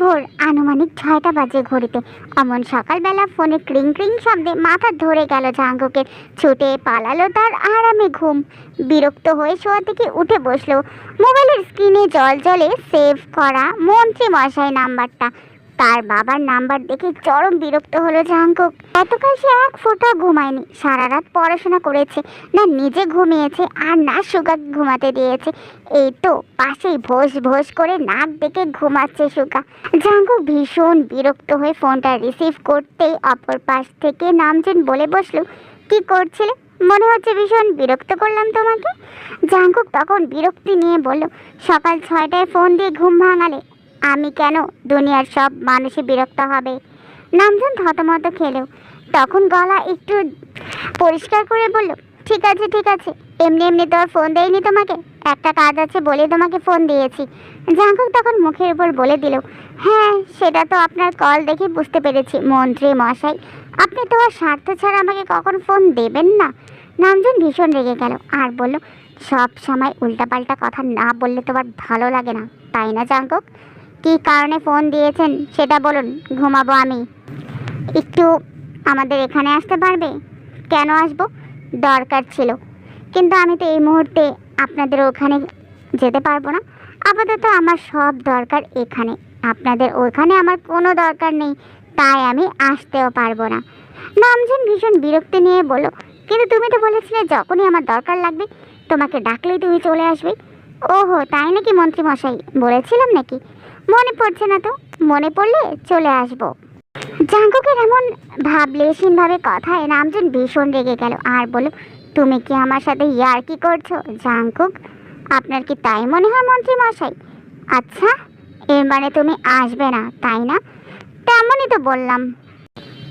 ভোর আনুমানিক ছয়টা বাজে ঘড়িতে। অমন সকালবেলা ফোনে ক্রিং ক্রিং শব্দে মাথা ধরে গেল জাঙ্গুকের ছুটে পালালো তার আরামে ঘুম। বিরক্ত হয়ে শোয়া থেকে উঠে বসল। মোবাইলের স্ক্রিনে জল জলে সেভ করা মন্ত্রী মশাই নাম্বারটা। তার বাবার নাম্বার দেখে চরম বিরক্ত হলো জাঙ্কুক এতকাল সে এক ফোঁটা ঘুমায়নি। সারা রাত পড়াশোনা করেছে, না নিজে ঘুমিয়েছে, আর না সুগাকে ঘুমাতে দিয়েছে। এই তো পাশেই ভোস ভোস করে নাক ডেকে ঘুমাচ্ছে সুগা। জাঙ্কুক ভীষণ বিরক্ত হয়ে ফোনটা রিসিভ করতেই অপর পাশ থেকে নামছেন বলে বসল, কি করছিলে? মনে হচ্ছে ভীষণ বিরক্ত করলাম তোমাকে। জাঙ্কুক তখন বিরক্তি নিয়ে বলল, সকাল ছয়টায় ফোন দিয়ে ঘুম ভাঙালে। আমি কেন দুনিয়ার সব মানুষই বিরক্ত হবে? নামজন থতমত খেলেও তখন গলা একটু পরিষ্কার করে বলল, ঠিক আছে ঠিক আছে। এমনি এমনি তো ফোন দেয়নি তোমাকে। একটা কাজ আছে বলে তোমাকে ফোন দিয়েছি। জাঙ্কুক তখন মুখের উপর বলে দিল হ্যাঁ সেটা তো আপনার কল দেখে বুঝতে পেরেছি, মন্ত্রী মশাই। আপনি তো আর স্বার্থ ছাড়া আমাকে কখন ফোন দেবেন না? নামজন ভীষণ রেগে গেল আর বলল, সব সময় উল্টাপাল্টা কথা না বললে তোমার ভালো লাগে না, তাই না জাঙ্কুক? কী কারণে ফোন দিয়েছেন সেটা বলুন, ঘুমাবো আমি। একটু আমাদের এখানে আসতে পারবে? কেন আসব? দরকার ছিল। কিন্তু আমি তো এই মুহূর্তে আপনাদের ওখানে যেতে পারব না। আপাতত আমার সব দরকার এখানে। আপনাদের ওখানে আমার কোনো দরকার নেই, তাই আমি আসতেও পারব না। নামজন ভীষণ বিরক্তি নিয়ে বলো কিন্তু তুমি তো বলেছিলে যখনই আমার দরকার লাগবে, তোমাকে ডাকলেই তুমি চলে আসবে। ওহো, তাই নাকি মন্ত্রী মশাই বলেছিলাম নাকি? মনে পড়ছে না তো? মনে পড়লে চলে আসব। জাঙ্কুকের এমন ভাবলেশীনভাবে কথায় নামজন ভীষণ রেগে গেল। আর বলল, তুমি কি আমার সাথে ইয়ার কি করছ, জাঙ্কুক? আপনার কি তাই মনে হয়, মন্ত্রী মশাই? আচ্ছা এর মানে তুমি আসবে না, তাই না? তেমনই তো বললাম।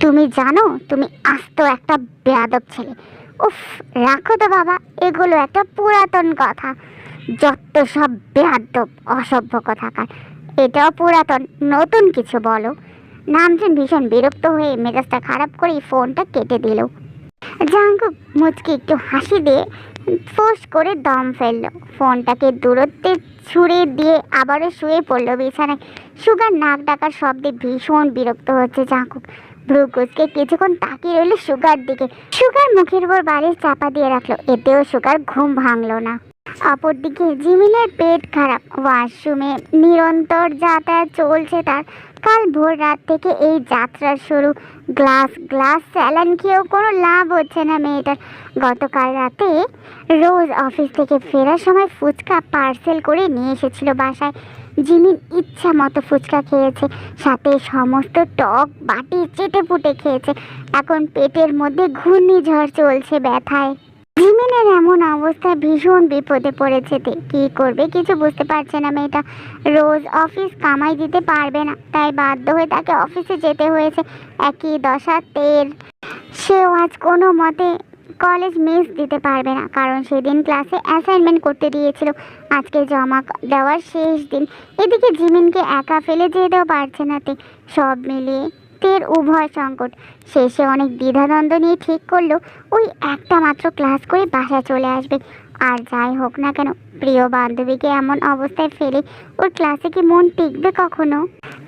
তুমি জানো, তুমি আস্ত একটা বেয়াদব ছেলে। উফ, রাখো তো বাবা, এগুলো একটা পুরাতন কথা। যত সব বেয়াদব, অসভ্য কথাকার। এটাও পুরাতন, নতুন কিছু বলো। নামজন ভীষণ বিরক্ত হয়ে মেজাজটা খারাপ করে ফোনটা কেটে দিল। জাঙ্কুক মুচকে একটু হাসি দিয়ে ফোস করে দম ফেলল। ফোনটাকে দূরত্বে ছুঁড়ে দিয়ে আবারও শুয়ে পড়ল বিছানায়। সুগার নাক ডাকার শব্দে ভীষণ বিরক্ত হচ্ছে জাঙ্কুক ভ্রুকুচকে কিছুক্ষণ তাকিয়ে রইল সুগার দিকে। সুগার মুখের উপর বালিশ চাপা দিয়ে রাখল। এতেও সুগার ঘুম ভাঙলো না। অপরদিকে জিমিলের পেট খারাপ। ওয়াশরুমে নিরন্তর যাতায়াত চলছে তার। কাল ভোর রাত থেকে এই যাত্রার শুরু। গ্লাস গ্লাস স্যালান খেয়েও কোনো লাভ হচ্ছে না মেয়েটার। গতকাল রাতে রোজ অফিস থেকে ফেরার সময় ফুচকা পার্সেল করে নিয়ে এসেছিল বাসায়। জিমিন ইচ্ছা মতো ফুচকা খেয়েছে, সাথে সমস্ত টক বাটি চেটে ফুটে খেয়েছে। এখন পেটের মধ্যে ঘূর্ণিঝড় চলছে ব্যথায়। জিমিনের এমন অবস্থায় ভীষণ বিপদে পড়েছে তে। কী করবে কিছু বুঝতে পারছে না মেয়েটা। রোজ অফিস কামাই দিতে পারবে না। তাই বাধ্য হয়ে তাকে অফিসে যেতে হয়েছে। একই দশা তের সেও আজ কোনো মতে কলেজ মিস দিতে পারবে না। কারণ সেদিন ক্লাসে অ্যাসাইনমেন্ট করতে দিয়েছিল। আজকে জমা দেওয়ার শেষ দিন। এদিকে জিমিনকে একা ফেলে যেতেও পারছে না তে। সব মিলিয়ে তের উভয় সংকট। শেষে অনেক দ্বিধাদ্বন্দ্ব নিয়ে ঠিক করল ওই একটা মাত্র ক্লাস করে বাসায় চলে আসবে আর যাই হোক না কেন, প্রিয় বান্ধবীকে এমন অবস্থায় ফেলে ওর ক্লাসে কি মন টিকবে কখনো?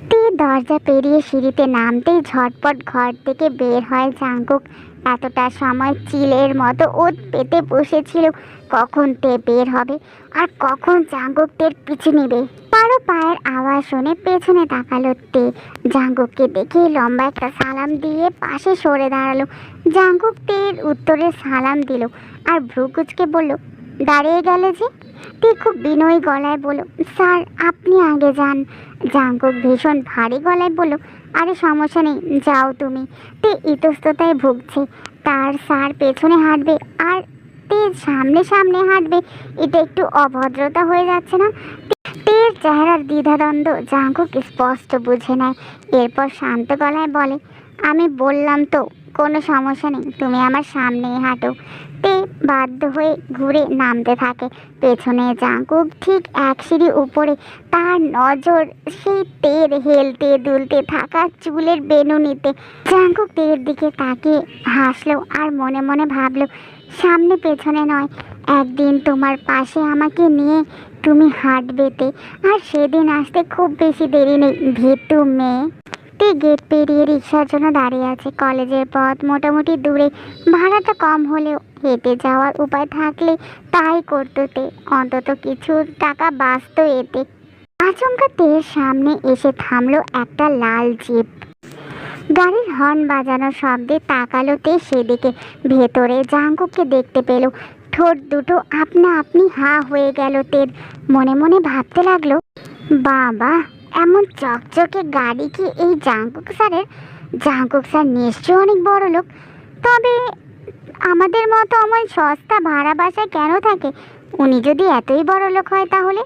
তে দরজা পেরিয়ে সিঁড়িতে নামতেই ঝটপট ঘর থেকে বের হয় জাঙ্কুক এতটা সময় চিলের মতো ওত পেতে বসেছিল, কখন তে বের হবে আর কখন জাঙ্গুক তের পিছু নেবে? কারও পায়ের আওয়াজ শুনে পেছনে তাকালো তে। জাঙ্গুককে দেখে লম্বা একটা সালাম দিয়ে পাশে সরে দাঁড়াল। জাঙ্গুক তের উত্তরে সালাম দিল আর ভ্রুকুচকে বলল দাঁড়িয়ে গেলে যে। তে খুব বিনয়ী গলায় বলল, স্যার, আপনি আগে যান। জাঙ্কুক ভীষণ ভারী গলায় বলল, আরে, সমস্যা নেই, যাও তুমি। তে ইতস্ততায় ভুগছে। তার স্যার পেছনে হাঁটবে আর তে সামনে সামনে হাঁটবে। এটা একটু অভদ্রতা হয়ে যাচ্ছে না? তের চেহারার দ্বিধাদ্বন্দ্ব জাঙ্কুক স্পষ্ট বুঝে নেয়। এরপর শান্ত গলায় বলে, আমি বললাম তো, কোনো সমস্যা নেই, তুমি আমার সামনেই হাঁটো। তে বাধ্য হয়ে ঘুরে নামতে থাকে। পেছনে জাঙ্কুক ঠিক এক সিঁড়ি উপরে। তার নজর সেই তের হেলতে দুলতে থাকা চুলের বেনুনিতে। জাঙ্কুক তের দিকে তাকিয়ে হাসলো আর মনে মনে ভাবলো, সামনে পেছনে নয়। একদিন তোমার পাশে আমাকে নিয়ে তুমি হাঁটবেতে। আর সেদিন আসতে খুব বেশি দেরি নেই, ভীতু মেয়ে। তে গেট পেরিয়ে রিক্সার জন্য দাঁড়িয়ে আছে। কলেজের পথ মোটামুটি দূরে। ভাড়াটা কম হলেও হেঁটে যাওয়ার উপায় থাকলে তাই করতো তে। অন্তত কিছু টাকা বাঁচত এতে। আচমকা তের সামনে এসে থামলো একটা লাল জিপ। গাড়ির হর্ন বাজানোর শব্দে তাকালো তে সেদিকে। ভেতরে জাঙ্কুককে দেখতে পেল। ঠোঁট দুটো আপনা আপনি হা হয়ে গেল তের। মনে মনে ভাবতে লাগল, বাবা! এমন চকচকে গাড়ি কি এই জাঙ্কুক স্যারের? জাঙ্কুক স্যার নিশ্চয়ই অনেক বড় লোক। তবে আমাদের মতো অমন সস্তা ভাড়া বাসায় কেন থাকে? উনি যদি এতই বড় লোক হয় তাহলে?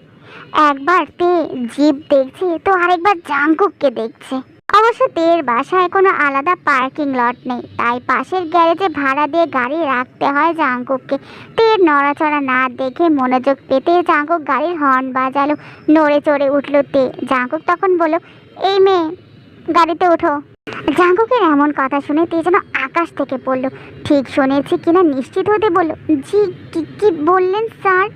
একবার তে জিপ দেখছে তো আরেকবার জাঙ্কুককে দেখছে। অবশ্য তের বাসায় কোনো আলাদা পার্কিং লট নেই। তাই পাশের গ্যারেজে ভাড়া দিয়ে গাড়ি রাখতে হয় জাঙ্কুককে। তের নড়াচড়া না দেখে মনোযোগ পেতে জাঙ্কুক গাড়ির হর্ন বাজালো। নড়ে চড়ে উঠল তে। জাঙ্কুক তখন বলল, এই মেয়ে, গাড়িতে ওঠো। জাঙ্কুকের এমন কথা শুনে তে যেন আকাশ থেকে পড়ল। ঠিক শুনেছি কিনা নিশ্চিত হতে বলল, জি, কি কি বললেন, স্যার?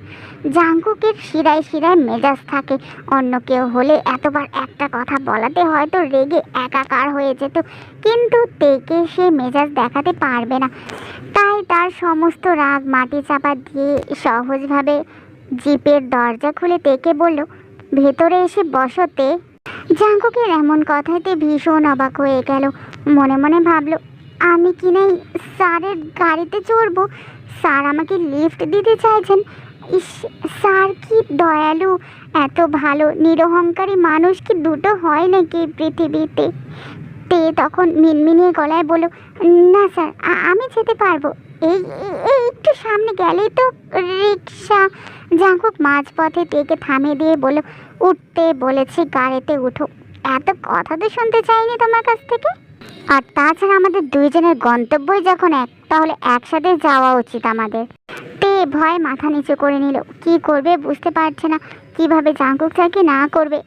জাঙ্কুকের শিরায় শিরায় মেজাজ থাকে। অন্য কেউ হলে এতবার একটা কথা বলাতে হয়তো রেগে একাকার হয়ে যেত। কিন্তু তেকে সে মেজাজ দেখাতে পারবে না। তাই তার সমস্ত রাগ মাটি চাপা দিয়ে সহজভাবে জিপের দরজা খুলে তেকে বলল, ভেতরে এসে বসতে জাঙ্কুকের এমন কথাতে ভীষণ অবাক হয়ে গেল। মনে মনে ভাবলো, আমি কি নাই? স্যারের গাড়িতে চড়বো? স্যার আমাকে লিফট দিতে চাইছেন। ইস, স্যার কি দয়ালু! এত ভালো, নিরহংকারী মানুষ কি দুটো হয় নাকি পৃথিবীতে? তে তখন মিনমিনিয়ে গলায় বলল, না স্যার আমি যেতে পারব। এই একটু সামনে গেলেই তো রিক্সা জাঙ্কুক মাঝপথে তেকে থামিয়ে দিয়ে বলল উঠতে বলেছি, গাড়িতে উঠো। এত কথা তো শুনতে চাইনি তোমার কাছ থেকে। আর তাছাড়া আমাদের দুইজনের গন্তব্যই যখন এক, তাহলে একসাথে যাওয়া উচিত আমাদের। তে ভয় মাথা নিচু করে নিল। কি করবে বুঝতে পারছে না, কীভাবে জাঙ্কুক চাকি না করবে।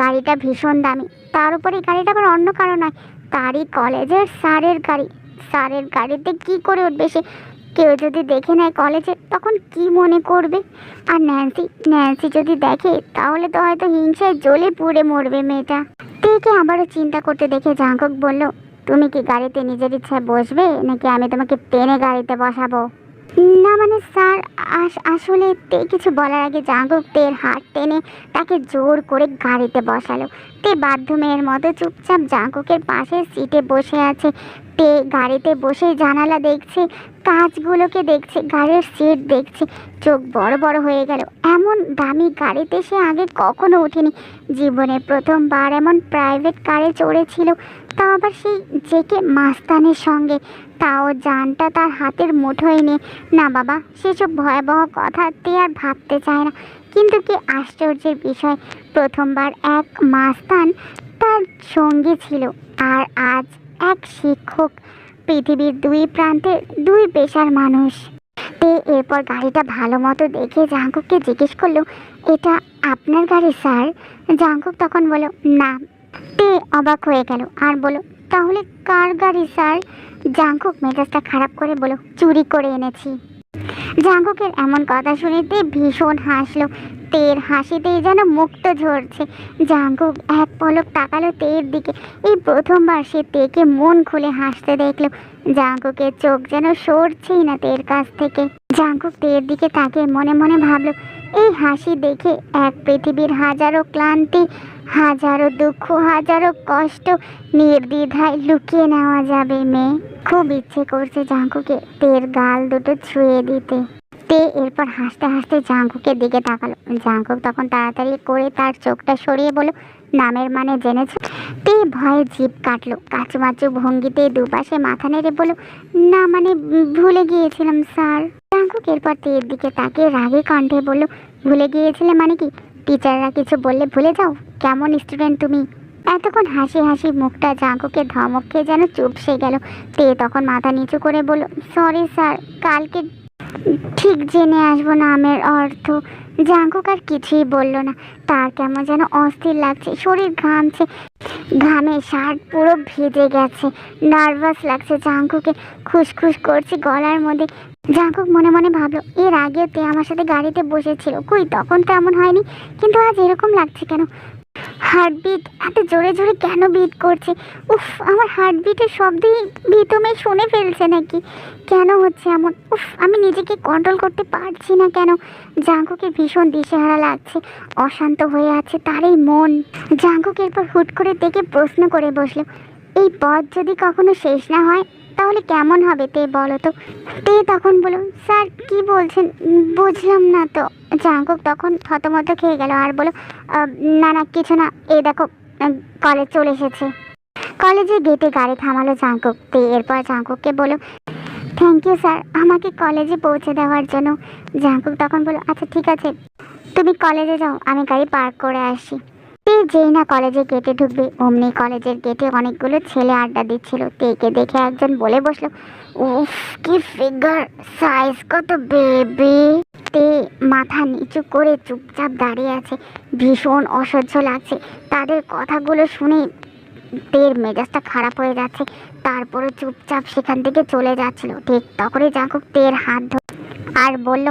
গাড়িটা ভীষণ দামি। তার উপরে গাড়িটা আবার অন্য কারও নয়, তারই কলেজের স্যারের গাড়ি। স্যারের গাড়িতে কি করে উঠবে সে কেউ যদি দেখে নেয় কলেজে তখন কি মনে করবে? আর ন্যান্সি ন্যান্সি যদি দেখে, তাহলে তো হয়তো হিংসায় জ্বলে পুড়ে মরবে মেয়েটা। তুই আবারও চিন্তা করতে দেখে জাঙ্কক বলল, তুমি কি গাড়িতে নিজের ইচ্ছায় বসবে? নাকি আমি তোমাকে টেনে গাড়িতে বসাবো? না মানে স্যার, আস- আসলে তে কিছু বলার আগে জাঙ্কুক তের হাত টেনে তাকে জোর করে গাড়িতে বসালো। তে বাধ্য মেয়ের মতো চুপচাপ জাঙ্কুকের পাশে সিটে বসে আছে। তে গাড়িতে বসে জানালা দেখছে, কাজগুলোকে দেখছে, গাড়ির সিট দেখছে। চোখ বড় বড় হয়ে গেল। এমন দামি গাড়িতে সে আগে কখনো ওঠেনি। জীবনে প্রথমবার এমন প্রাইভেট কারে চড়েছিল। তাও আবার সেই জেকে মাস্তানের সঙ্গে। তাও জানটা তার হাতের মুঠোয় নিয়ে না বাবা, সেসব ভয়াবহ কথা তে আর ভাবতে চায় না। কিন্তু কি আশ্চর্যের বিষয়, প্রথমবার এক মাস্তান তার সঙ্গী ছিল আর আজ এক শিক্ষক। পৃথিবীর দুই প্রান্তের দুই পেশার মানুষ। তে এরপর গাড়িটা ভালো মতো দেখে জাঙ্কুককে জিজ্ঞেস করল, এটা আপনার গাড়ি, স্যার? জাঙ্কুক তখন বলল, না তে অবাক হয়ে গেল। আর বলো, তাহলে কার গাড়ি, স্যার? জাঙ্কুক মেজাজটা খারাপ করে বলো, চুরি করে এনেছি। জাঙ্কুকের এমন কথা শুনে তে ভীষণ হাসলো। তের হাসিতেই যেন মুক্ত ঝরছে। জাঙ্কুক এক পলক তাকালো তের দিকে। এই প্রথমবার সে তেকে মন খুলে হাসতে দেখল। জাঙ্কুকের চোখ যেন সরছেই না তের কাছ থেকে। জাঙ্কুক তের দিকে তাকে মনে মনে ভাবলো এই হাসি দেখে এক পৃথিবীর হাজারো ক্লান্তি, হাজারো দুঃখ, হাজারো কষ্ট নির্দ্বিধায় লুকিয়ে নেওয়া যাবে মেয়ে। খুব ইচ্ছে করছে জাঙ্কুকে তের গাল দুটো ছুঁয়ে দিতে। তে এরপর হাসতে হাসতে জাঙ্কুকের দিকে তাকালো। জাঙ্কুক তখন তাড়াতাড়ি করে তার চোখটা সরিয়ে বলল, নামের মানে জেনেছে? তে ভয়ে জিভ কাটলো। কাচুমাচু ভঙ্গিতে দুপাশে মাথা নেড়ে বলল, না মানে ভুলে গিয়েছিলাম, স্যার। জাঙ্কুক এরপর তের দিকে তাকিয়ে রাগে কণ্ঠে বলল, ভুলে গিয়েছিলে মানে কি? টিচাররা কিছু বললে ভুলে যাও? কেমন স্টুডেন্ট তুমি? এতক্ষণ হাসি হাসি মুখটা ধমক খেয়ে যেন চুপসে গেল। তে তখন মাথা নিচু করে বলল সরি স্যার কালকে ঠিক জেনে আসব নামের অর্থ। জাঙ্কুক আর কিছুই বলল না। তার কেমন যেন অস্থির লাগছে, শরীর ঘামছে, ঘামে শার্ট পুরো ভিজে গেছে। নার্ভাস লাগছে জাঙ্কুকে খুসখুস করছে গলার মধ্যে জাঙ্কুক মনে মনে ভাবলো, এর আগেও তে আমার সাথে গাড়িতে বসেছিল, কই তখন তো এমন হয়নি, কিন্তু আজ এরকম লাগছে কেন? হার্টবিট এত জোরে জোরে কেন বিট করছে? উফ, আমার হার্টবিটের শব্দই ভিতমে শুনে ফেলছে নাকি? কেন হচ্ছে এমন? উফ, আমি নিজেকে কন্ট্রোল করতে পারছি না কেন? জাঙ্কুকের ভীষণ দিশেহারা লাগছে, অশান্ত হয়ে আছে তার এই মন। জাঙ্কুক এরপর হুট করে দেখে প্রশ্ন করে বসল, এই পথ যদি কখনো শেষ না হয় তাহলে কেমন হবে তে বলো তো? তে তখন বলল, স্যার, কি বলছেন? বুঝলাম না তো। জাঙ্কুক তখন থতমত খেয়ে গেল আর বলো না না, কিছু না। এই দেখো কলেজ চলে এসেছে। কলেজে গেটে গাড়ি থামালো জাঙ্কুক। তে এরপর জাঙ্কুককে বলো থ্যাংক ইউ স্যার আমাকে কলেজে পৌঁছে দেওয়ার জন্য। জাঙ্কুক তখন বলো আচ্ছা ঠিক আছে। তুমি কলেজে যাও, আমি গাড়ি পার্ক করে আসি। তে যেই না কলেজে গেটে ঢুকবে, অমনি কলেজের গেটে অনেকগুলো ছেলে আড্ডা দিচ্ছিল। তেকে দেখে একজন বলে বসল, উফ, কি ফিগার সাইজ কত বেবি তে মাথা নিচু করে চুপচাপ দাঁড়িয়ে আছে। ভীষণ অসহ্য লাগছে। তাদের কথাগুলো শুনে তের মেজাজটা খারাপ হয়ে যাচ্ছে। তারপরে চুপচাপ সেখান থেকে চলে যাচ্ছিল। ঠিক তখনই জাঙ্কুক তের হাত ধরে আর বলল,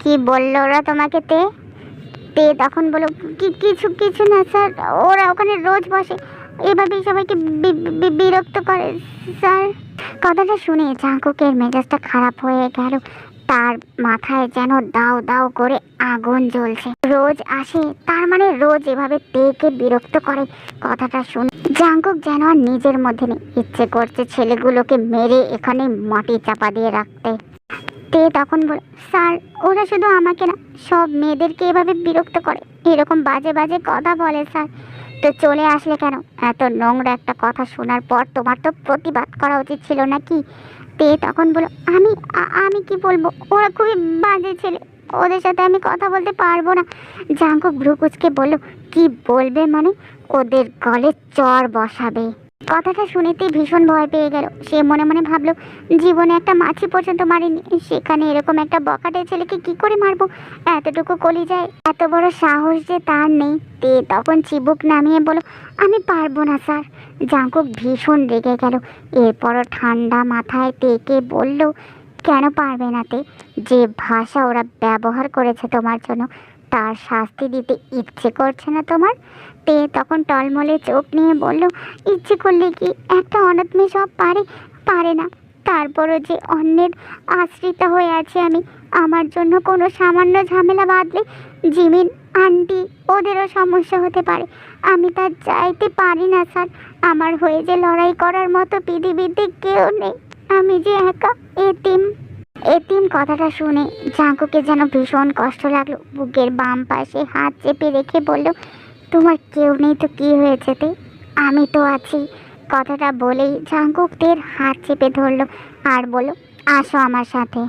কি বলল ওরা তোমাকে তে? তে তখন বলল কি, কিছু কিছু না স্যার, ওরা ওখানে রোজ বসে। এভাবেই সবাইকে বিরক্ত করে। স্যার, কথাটা শুনে জাঙ্কুকের মেজাজটা খারাপ হয়ে গেল। তার মাথায় যেন দাও দাও করে আগুন জ্বলছে। রোজ আসে, তার মানে রোজ এভাবে তেকে বিরক্ত করে কথাটা শুনে। জাঙ্কুক যেন আর নিজের মধ্যে ইচ্ছে করছে ছেলেগুলোকে মেরে এখানে মাটি চাপা দিয়ে রাখতে। তে তখন বল, স্যার, ওরা শুধু আমাকে না, সব মেয়েদেরকে এভাবে বিরক্ত করে। এরকম বাজে বাজে কথা বলে, স্যার। তো চলে আসলে কেন? এত নোংরা একটা কথা শোনার পর তোমার তো প্রতিবাদ করা উচিত ছিল নাকি? তে তখন বলো, আমি আমি কি বলব? ওরা খুবই বাজে ছেলে। ওদের সাথে আমি কথা বলতে পারব না। জাঙ্কুক ভ্রুকুচকে বলল, কি বলবে মানে? ওদের গলে চর বসাবে। কথাটা শুনেতেই ভীষণ ভয় পেয়ে গেল। সে মনে মনে ভাবলো, জীবনে একটা মাছি পর্যন্ত মারিনি। সেখানে এরকম একটা বকাটে ছেলেকে কি করে মারবো? এতটুকু কলি যায় এত বড় সাহস যে তার নেই। তে তখন চিবুক নামিয়ে বলো আমি পারব না, স্যার। জাঙ্কুক ভীষণ রেগে গেল। এরপরও ঠান্ডা মাথায় তেকে বলল, কেন পারবে না তে? যে ভাষা ওরা ব্যবহার করেছে তোমার জন্য তার শাস্তি দিতে ইচ্ছে করছে না তোমার? তে তখন টলমলে চোখ নিয়ে বলল, ইচ্ছে করলে কি একটা অনাথ মেয়ে সব পারে? পারে না। তারপরও যে অন্যের আশ্রিতা হয়ে আছে আমি, আমার জন্য কোনো সামান্য ঝামেলা বাঁধলে জিমিন, আন্টি, ওদেরও সমস্যা হতে পারে। আমি তার চাইতে পারি না, স্যার। আমার হয়ে যে লড়াই করার মতো পৃথিবীতে কেউ নেই। আমি যে একা এ এতিম। এতিম কথাটা শুনে জাঙ্কুকে যেন ভীষণ কষ্ট লাগল। বুকের বাম পাশে হাত চেপে রেখে বলল, তোমার কেউ নেই তো কি হয়েছে তে? আমি তো আছি। কথাটা বলেই জাঙ্কুকদের হাত চেপে ধরলো আর বলল, আসো আমার সাথে।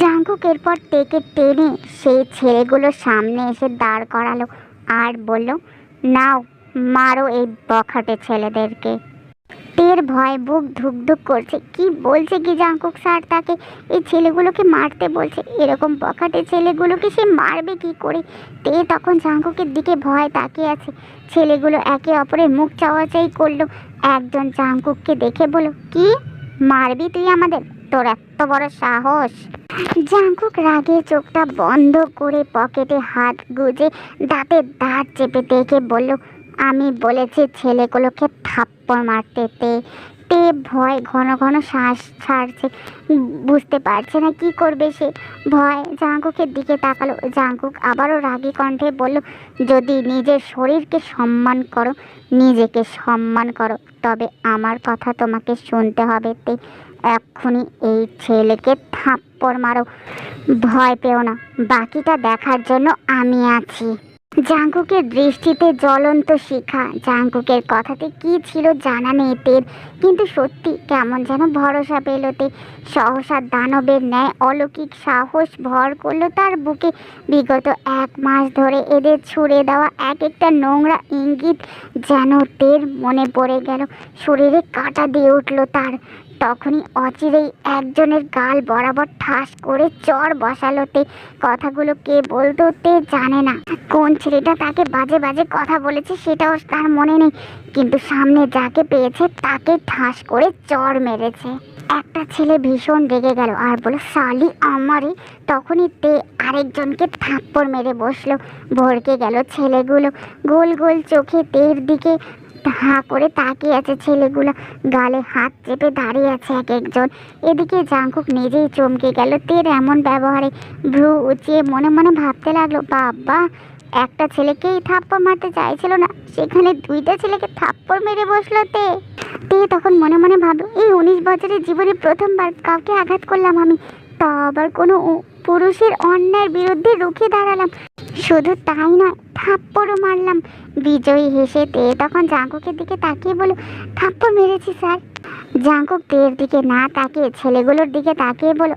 জাঙ্কুক এরপর টেকে টেনে সেই ছেলেগুলোর সামনে এসে দাঁড় করালো আর বলল, নাও, মারো এই বখাটে ছেলেদেরকে। তের ভয়, বুক ধুক ধুক করছে। কি বলছে কি জাঙ্কুক স্যার তাকে? এই ছেলেগুলোকে মারতে বলছে। এরকম বখাটে ছেলেগুলোকে সে মারবে কি করে? তে তখন জাঙ্কুকের দিকে ভয় তাকিয়ে আছে। ছেলেগুলো একে অপরের মুখ চাওয়াচাই করল। একজন জাঙ্কুককে দেখে বলো কি? মারবি তুই আমাদের? তোর এত বড় সাহস! জাঙ্কুক রাগে চোখটা বন্ধ করে পকেটে হাত গুজে দাঁতে দাঁত চেপে দেখে বলল আমি বলেছি ছেলেগুলোকে থাপ্পড় মারতে, তে তে ভয়, ঘন ঘন শ্বাস ছাড়ছে। বুঝতে পারছে না কি করবে সে। ভয়, জাঙ্কুকের দিকে তাকালো। জাঙ্কুক আবারও রাগী কণ্ঠে বলল, যদি নিজের শরীরকে সম্মান করো, নিজেকে সম্মান করো, তবে আমার কথা তোমাকে শুনতে হবে, তে। এক্ষুনি এই ছেলেকে থাপ্পড় মারো। ভয় পেও না। বাকিটা দেখার জন্য আমি আছি। জাঙ্কুকের দৃষ্টিতে জ্বলন্ত শিখা। জাঙ্কুকের কথাতে কি ছিল জানা নেই তের, কিন্তু সত্যি কেমন যেন ভরসা পেল তে সহসা দানবের ন্যায় অলৌকিক সাহস ভর করল তার বুকে। বিগত এক মাস ধরে এদের ছুড়ে দেওয়া এক একটা নোংরা ইঙ্গিত যেন তের মনে পড়ে গেল। শরীরে কাটা দিয়ে উঠল তার। তখনই অচিরেই একজনের গাল বরাবর ঠাস করে চর বসালোতে কথাগুলো কে বলতো তে জানে না। কোন ছেলেটা তাকে বাজে বাজে কথা বলেছে সেটাও তার মনে নেই, কিন্তু সামনে যাকে পেয়েছে তাকে ঠাস করে চর মেরেছে। একটা ছেলে ভীষণ রেগে গেল আর বলে সালি আমারই তখনই তে আরেকজনকে থাপ্পড় মেরে বসল। ভরকে গেল ছেলেগুলো। গোল গোল চোখে তের দিকে হা করে তাকিয়ে আছে ছেলেগুলো। গালে হাত চেপে দাঁড়িয়ে আছে এক একজন। এদিকে জাঙ্কুক নিজেই চমকে গেল। তের এমন ব্যবহারে ভ্রু উঁচিয়ে মনে মনে ভাবতে লাগল, বাবা, একটা ছেলেকেই থাপ্পড় মারতে চাইছিল না। সেখানে দুইটা ছেলেকে থাপ্পড় মেরে বসল তে। তে তখন মনে মনে ভাবলো, এই উনিশ বছরের জীবনে প্রথমবার কাউকে আঘাত করলাম আমি। তা আবার কোনো পুরুষের অন্যায়ের বিরুদ্ধে রুখে দাঁড়ালাম। শুধু তাই নয়, থাপ্পড়ও মারলাম। বিজয়ী হেসে তে তখন জাঙ্কুকের দিকে তাকিয়ে বলো থাপ্পড় মেরেছি, স্যার। জাঙ্কুক তের দিকে না তাকিয়ে ছেলেগুলোর দিকে তাকিয়ে বলো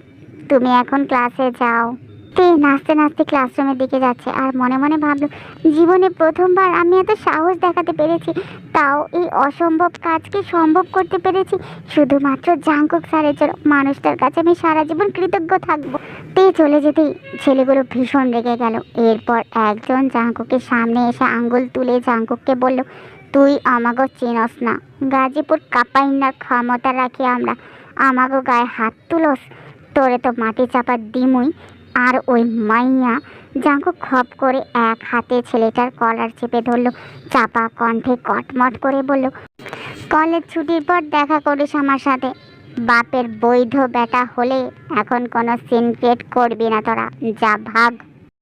তুমি এখন ক্লাসে যাও। তে নাচতে নাচতে ক্লাসরুমের দিকে যাচ্ছে। আর মনে মনে ভাবলো, জীবনে প্রথমবার আমি এত সাহস দেখাতে পেরেছি, তাও এই অসম্ভব কাজকে সম্ভব করতে পেরেছি। শুধুমাত্র জাঙ্কুক স্যারের জন্য মানুষটার কাছে আমি সারা জীবন কৃতজ্ঞ থাকব। তে চলে যেতেই ছেলেগুলো ভীষণ রেগে গেল। এরপর একজন জাঙ্কুকের সামনে এসে আঙ্গুল তুলে জাঙ্কুককে বলল, তুই আমাকে চিনস না। গাজীপুর কাপাইনার ক্ষমতা রাখি আমরা। আমাকে গায়ে হাত তুলস। তোরে তো মাটি চাপা দিমুই। আর ওই মাইয়া জাঙ্কু খপ করে এক হাতে ছেলেটার কলার চেপে ধরলো, চাপা কণ্ঠে কটমট করে বলল, কলেজ ছুটির পর দেখা করিস আমার সাথে। বাপের বৈধ বেটা হলে এখন কোনো সিনক্রেট করবি না তোরা, যা ভাগ।